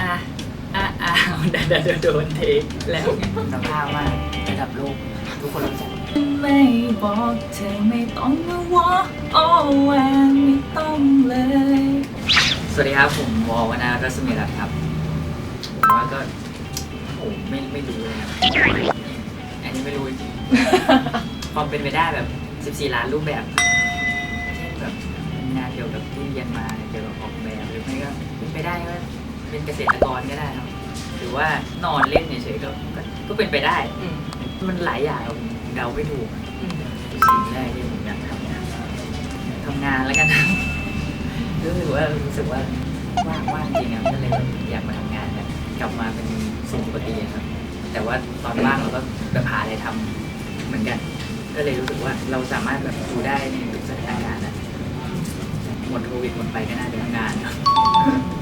อะอะอะเดนเดนโดนเทแล้วไงสภาพมากระดับโลกทุกคนรู้จักไม่บอกเธอไม่ต้องมาวอโอ้แหวนไม่ต้องเลย สวัสดีครับ ผมวอวนารัศมีรัตน์ครับผมว่าก็โอ้ไม่ไม่รู้เลยครับอันนี้ไม่รู้จริงๆความเป็นไปได้แบบ 14 ล้านรูปแบบเช่นแบบงานเกี่ยวกับที่เรียนมาเกี่ยวกับออกแบบหรือไม่ก็เป็นไปได้ว่า เป็นเกษตรกรก็ได้ครับหรือว่านอนเล่นเฉยๆก็ก็ก็เป็นไปได้มันหลายอย่างอะผมเดาไม่ถูกอะสิ่งแรกที่ผมอยากทำนะทำงานแล้วกันนะรู้สึกว่ารู้สึกว่าว่างว่างจริงอะก็เลยแบบอยากมาทำงานแบบกลับมาเป็นสูงปกติอะครับ แต่ว่าตอนว่างเราก็แบบหาอะไรทำเหมือนกัน ก็เลยรู้สึกว่าเราสามารถแบบดูได้ในทุกสถานการณ์นะหมดโควิดหมดไปก็น่าจะทำงานครับ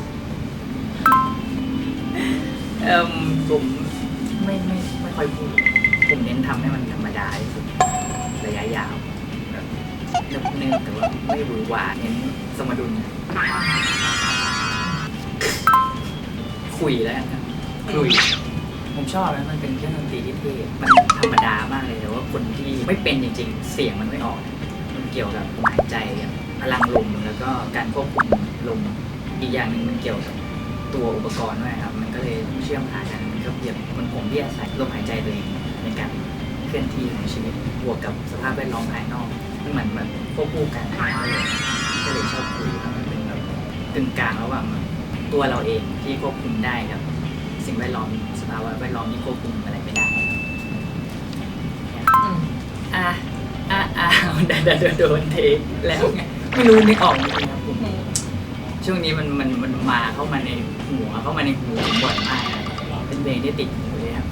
เอ่มผมไม่ไม่ไม่ค่อยพูดผมเน้นทำให้มันธรรมดาที่สุดระยะยาวแบบเนิบๆแต่ว่าไม่หวือหวาเน้นสมดุลคุยแล้วกันครับคุย ผมชอบนะมันเป็นเครื่องดนตรีที่เท่มันธรรมดามากเลยแต่ว่าคนที่ไม่เป็นจริงๆ เสียงมันไม่ออก มันเกี่ยวกับลมหายใจกับพลังลมแล้วก็การควบคุมลมอีกอย่างหนึ่งมันเกี่ยวกับ ตัวอุปกรณ์ด้วยครับ มันก็เลยเชื่อมหากันมันก็เปรียบเหมันผมที่อาศัยลมหายใจตัวเองในการเคลื่อนที่ของชีวิตบวกกับสภาพแวดล้อมภายนอกมันเหมือนแบบควบคู่กันก็เลยก็เลยชอบคุยครับมันเป็นแบบกึ่งกลางระหว่างตัวเราเองที่ควบคุมได้กับ สิ่งแวดล้อมสภาวะแวดล้อมที่ควบคุมอะไรไม่ได้อะอะอะเดนเดนโดนเทแล้วไงไม่รู้นึกออกจริงๆครับผม ช่วงนี้มันมันมันมาเข้ามาในหัวเข้ามาในหูผมบ่อยมากนะเป็นเพลงที่ติดหูเลยครับ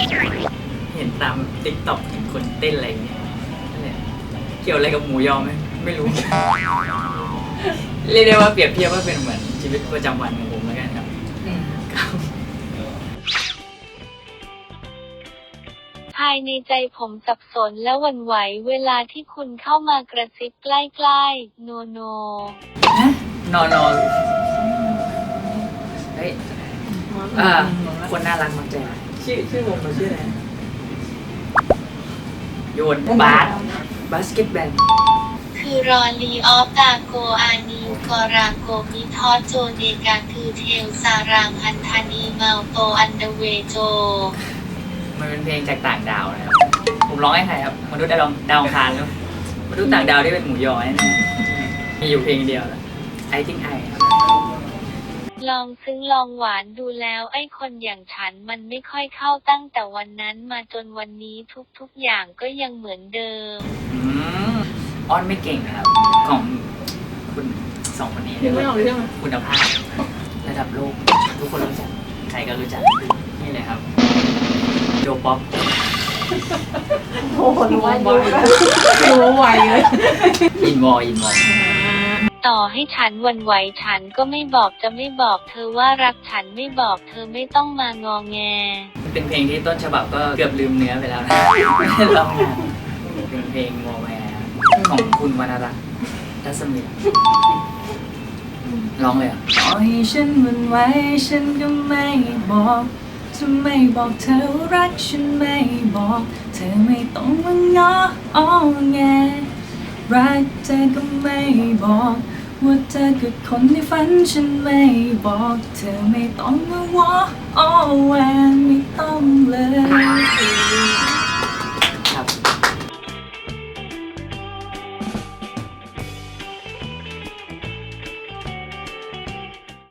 เห็นตามติ๊กต็อกเห็นคนเต้นอะไรอย่างเงี้ยนั่นแหละเกี่ยวอะไรกับหมูยอไหมไม่รู้ เรียกได้ว่าเปรียบเทียบว่าเป็นเหมือนชีวิตประจำวันของผมแล้วกันครับครับ ภายในใจผมสับสนและหวั่นไหวเวลาที่คุณเข้ามากระซิบใกล้ๆ โนโน นอนนอนเฮ้ยอ่าคนน่ารักมักจะชื่อชื่อวงเราชื่ออะไรโยนบาสบาสเกตแบอลคือรอลีออฟตาโกอานีกอราโกมิทอโจเนกาคือเทลซารามอันธานีเมาโตอันเดเวโจ มันเป็นเพลงจากต่างดาวนะครับผมร้องให้ใครครับมนุษย์ดาวดาวอังคารครับมนุษย์ต่างดาวที่เป็นหมูยอแน่ๆมีอยู่เพลงเดียวไอทิงไอครับ ลองซึ้งลองหวานดูแล้วไอ้คนอย่างฉันมันไม่ค่อยเข้าตั้งแต่วันนั้นมาจนวันนี้ทุกๆอย่างก็ยังเหมือนเดิม อืมอ้อนไม่เก่งนะครับ ของคุณสองคนนี้นึกไม่ออกเลยใช่ไหมคุณภาพ ระดับโลก ทุกคนรู้จัก ใครก็รู้จัก นี่เลยครับ โจป๊อปโอ้โหรู้ไวรู้ไวเลย อินวออินวอ ต่อให้ฉันหวันไหวฉันก็ไม่บอกจะไม่บอก เธอว่ารักฉันไม่บอก เธอไม่ต้องมางอแงมันเป็นเพลงที่ต้นฉบับก็เกือบลืมเนื้อไปแล้วนะไม่ได้ร้องนานเป็นเพลงวอแวร์ของคุณวรรณรัตน์รัศมีร้องเลยเหรอะต่อให้ฉันหวันไหวฉันก็ไม่บอกจะไม่บอกเธอรักฉันไม่บอก เธอไม่ต้องมางออ้อแง รักเธอก็ไม่บอก ว่าเธอคือคนในฝันฉันไม่บอก เธอไม่ต้องมาวออ้อแหวนไม่ต้องเลย